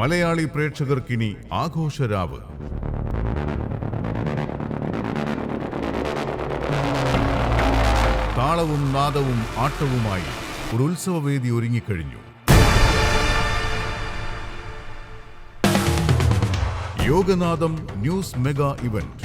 മലയാളി പ്രേക്ഷകർക്കിനി ആഘോഷരാവ്. താളവും നാദവും ആട്ടവുമായി ഒരു ഉത്സവവേദി ഒരുങ്ങിക്കഴിഞ്ഞു. Yoganatham news mega event.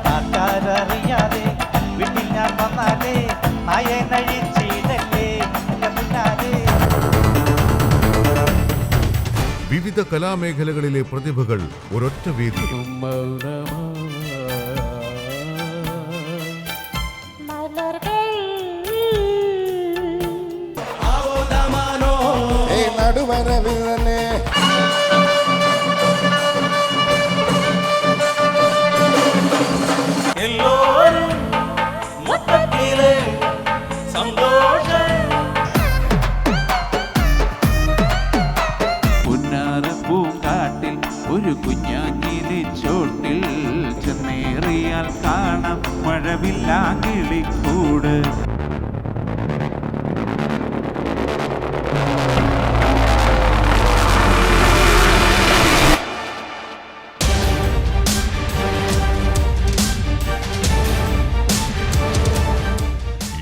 വിവിധ കലാമേഖലകളിലെ പ്രതിഭകൾ ഒരൊറ്റ വേദി ഏയ് ഒരു കുഞ്ഞാഞ്ഞിലെ ചോട്ടിൽ ചെന്നേറിയാൽ കാണാം മഴവില്ലാങ്കിളിക്കൂട്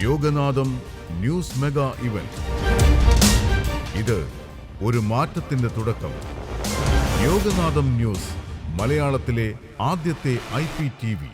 യോഗനാഥം ന്യൂസ് മെഗാ ഇവന്റ്. ഇത് ഒരു മാറ്റത്തിന്റെ തുടക്കം. യോഗനാഥം ന്യൂസ് മലയാളത്തിലെ ആദ്യത്തെ ഐ പി ടി വി.